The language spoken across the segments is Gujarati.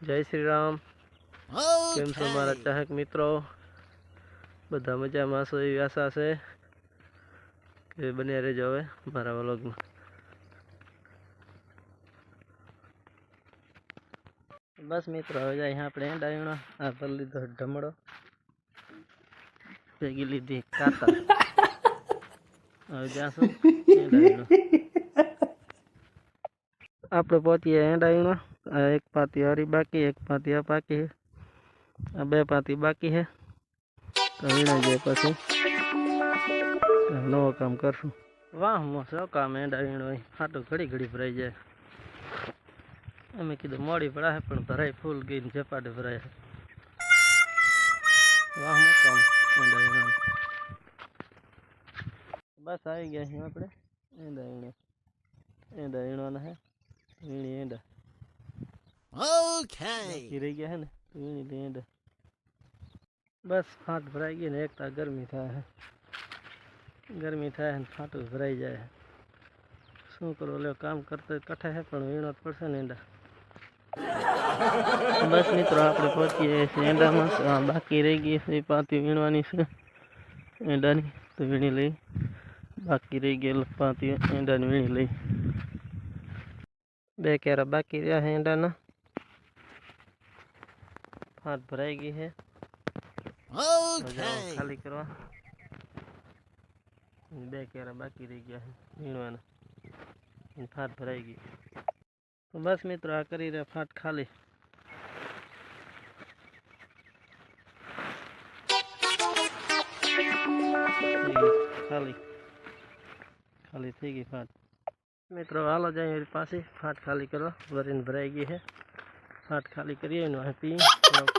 જય શ્રી રામ. કેમ છો મારા ચાહક મિત્રો? બધા મજામાં છો એવી આશા છે કે બન્યા રહેજો હવે મારા વ્લોગમાં. બસ મિત્રો હવે જાય આપણે ડાયણો. આ પર લીધો ઢમડો ભેગી લીધી કાતા હવે જાશું આપણે પહોંચીએ ડાયણો. આ એક પાતી હરી બાકી એક પાતી આ પાકી છે આ બે પાતી બાકી છે તો વીણાઈ જાય પછી નવો કામ કરશું વાહ મો શું કામ એંડા વીણો ફાટું ઘડી ઘડી ભરાઈ જાય અમે કીધું મોડી ભરાય પણ ભરાય ફૂલ ગઈને ઝપાટે ભરાય વાહ મો કામ એંડા વીણો બસ આવી ગયા છીએ આપણે એંડા વીણો એંડા વીણવાના હે વીણી એંડા બાકી રહી ગયા હે ને વીણી લેન્ડ બસ ફાટ ભરાઈ ગઈ ને એક તા ગરમી થાય ગરમી થાય ને ફાટું ભરાઈ જાય શું કરો લ્યો કામ કરતો કઠે હે પણ વીણો પડશે ને એંડા બસ મિત્રો આપણે પહોંચીએ છીએ એંડામાં બાકી રહી ગઈ છે પાતી વીણવાની છે એંડાની, તો વીણી લઈ। બાકી રહી ગયેલ પાતી એંડાની વીણી લઈ। બે કેરા બાકી રહ્યા હે એંડાના। ફાટ ભરાઈ ગઈ છે તો જાઓ Okay. ખાલી કરવા બે કેરા બાકી રહી ગયા છે વીણવાના અને ફાટ ભરાઈ ગઈ તો બસ મિત્રો આ કરી રહ્યા ફાટ ખાલી થઈ ગઈ ખાલી ખાલી થઈ ગઈ ફાટ મિત્રો હાલો જાય એની પાસે ફાટ ખાલી કરવા ભરીને ભરાઈ ગઈ છે ફાટ ખાલી કરીએ ને હવે પી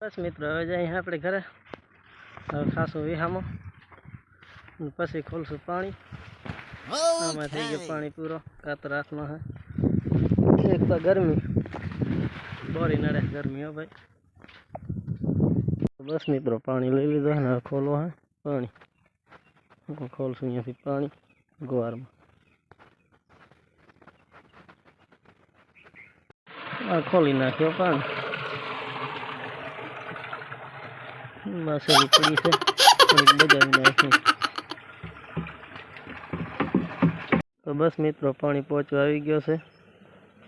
બસ મિત્રો હવે જઈએ આપણે ઘરે હવે ખાસું વિહામો અને પછી ખોલશું પાણી આમાં થઈ ગયું Okay. પાણી પૂરો કાતર હાથમાં હે એક તો ગરમી બોરી નડે ગરમી હો ભાઈ બસ મિત્રો પાણી લઈ લીધો ને હવે ખોલો હે પાણી હું ખોલશું અહીંયાથી પાણી ગુવારમાં આ ખોલી નાખ્યો પાણી બાસેલી પડી છે થોડીક બજાવી નાખી તો બસ મિત્રો પાણી પહોંચવા આવી ગયો છે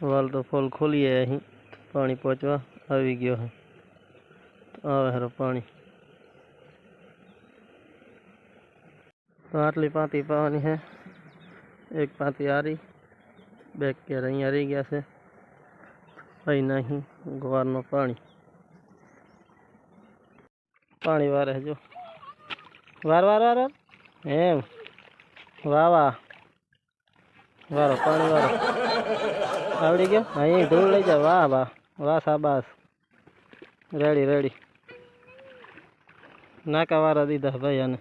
વાલ તો ફોલ ખોલીએ અહીં પાણી પહોંચવા આવી ગયો છે તો આવે હારો પાણી તો આટલી પાતી પાવાની છે એક પાતી આરી બે કેર અહીંયા રહી ગયા છે અહીં નહીં ગવારનું પાણી પાણી વારે જો વાર વાર વાર વાર એમ વાહ વાહ વારો પાણી વારો આવડી ગયો અહીં ધૂળ લઈ જા વાહ વાહ વાહ શાબાશ રેડી રેડી નાકા વાળા દીધા ભાઈ આને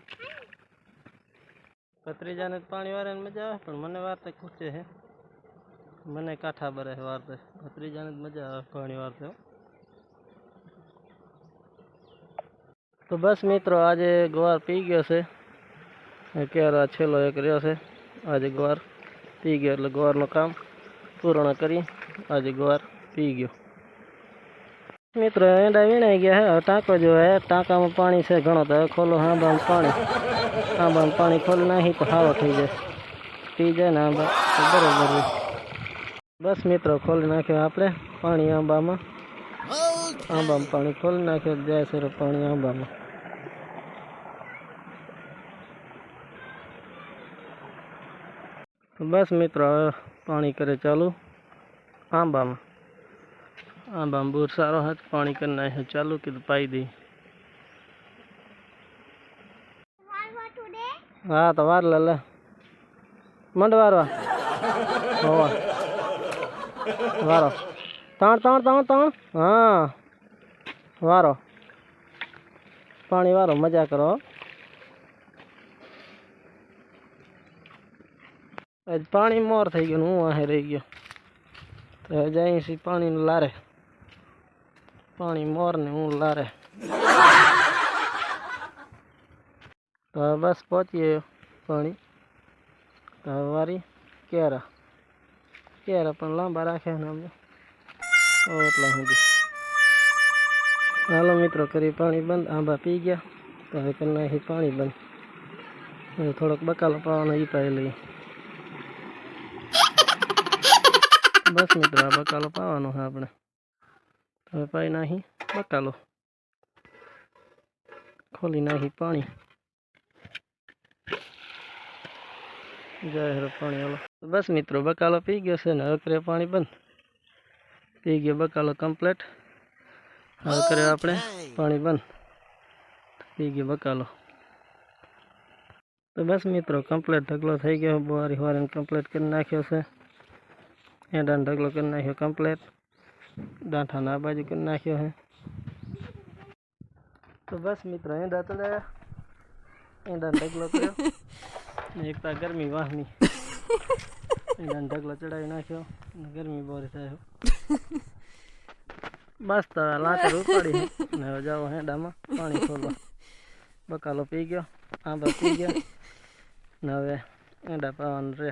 ભત્રીજાને તો પાણી વાળાને મજા આવે પણ મને વારતે ખૂટે છે મને કાંઠા બરે છે વારતે ભત્રીજાને જ મજા આવે પાણી વારતે તો બસ મિત્રો આજે ગવાર પી ગયો છે ક્યારે આ છેલ્લો એક રહ્યો છે આજે ગવાર પી ગયો એટલે ગવારનું કામ પૂર્ણ કરી આજે ગવાર પી ગયો મિત્રો એંડા વીણાઈ ગયા હે હવે ટાંકો જો હે ટાંકામાં પાણી છે ઘણો તો હવે ખોલો આંબામાં પાણી આંબામાં પાણી ખોલી નાખી તો હારો થઈ જાય પી જાય ને આંબા તો બરોબર રહે. બસ મિત્રો ખોલી નાખ્યો આપણે પાણી આંબામાં Okay. આંબામાં પાણી ખોલી નાખ્યું જાય છે પાણી આંબામાં બસ મિત્રો, હવે પાણી કરે ચાલુ. આંબામાં. આંબામાં બોર સારો હતો, પાણી કરી નાખ્યું, ચાલુ કીધું, પાઈ દઈ. હા, તો વાર લે મંડ વારવા વારો. ત્રણ ત્રણ ત્રણ ત્રણ હા. વારો. પાણી વારો, મજા કરો આજ પાણી મોર થઈ ગયું હું આહે રહી ગયો. તો હજી અહીંથી પાણીનું લારે. પાણી મોર ને હું લારે. તો બસ પહોંચીએ પાણી. તો વારી કેરા. કેરા પણ લાંબા રાખ્યા ને જો એટલા સુધી હાલો મિત્રો કરી પાણી બંધ. આંબા પી ગયા. તો હવે કરી નાખી પાણી બંધ. થોડોક બકાલો પાવાનો પાઈ લઈએ. બસ મિત્રો આ બકાલો પાવાનો છે આપણે. હવે પાઈ નાખી બકાલો. ખોલી નાખી પાણી. જય હરો પાણી હાલો. બસ મિત્રો બકાલો પી ગયો છે ને હવે કરે પાણી બંધ. પી ગયો બકાલો કમ્પ્લેટ. હવે કરે આપણે પાણી બંધ. પી ગયો બકાલો. તો બસ મિત્રો કમ્પ્લેટ ઢગલો થઈ ગયો બુહારી વારીને કમ્પ્લેટ કરી નાખ્યો છે. એડાનો ઢગલો કરી નાખ્યો કમ્પ્લેટ દાંઠાના આ બાજુ કરી નાખ્યો છે તો બસ મિત્રો એંડા ચડાયા એંડાનો ઢગલો કર્યો ને એક તો આ ગરમી વાહની એંડાનો ઢગલો ચડાવી નાખ્યો અને ગરમી બોરી થાય બસ તો આ લાંચર ઉપાડી છે ને હવે જાઓ હેડામાં પાણી ખોલવા બકાલો પી ગયો આંબા પી ગયા ને હવે એંડા પાવાનું રહે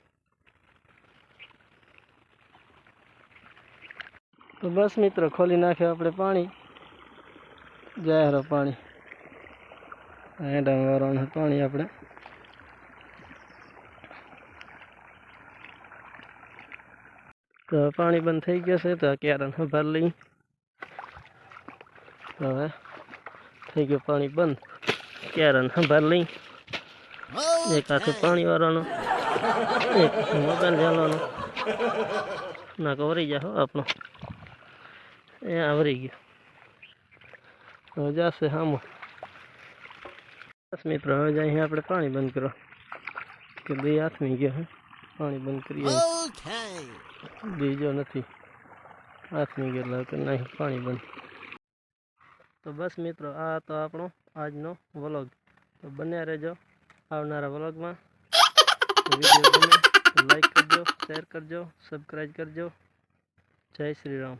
તો બસ મિત્રો, ખોલી નાખ્યો આપણે પાણી. જાહેર પાણી. ઈંડામાં વાળવાનું પાણી આપણે. તો પાણી બંધ થઈ ગયું છે, તો ક્યારે ભર લઈ. હવે થઈ ગયું પાણી બંધ. ક્યારે ભર લઈ. એક હાથે પાણી વાળવાનો એક મોબાઈલ ઝાલવાનો. ના કવરી જાઓ આપણો. એ આવરી ગયો. જશે હામો. બસ મિત્રો હવે જાય અહીંયા આપણે પાણી બંધ કરો કે બે હાથમી ગયો હે. પાણી બંધ કરીએ બીજો નથી. હાથમી ગયો એટલે નાખી પાણી બંધ. તો બસ મિત્રો આ હતો આપણો આજનો વ્લોગ. તો બન્યા રહેજો આવનારા વ્લોગમાં. વીડિયો ગમે લાઈક કરજો શેર કરજો સબસ્ક્રાઈબ કરજો. જય શ્રી રામ.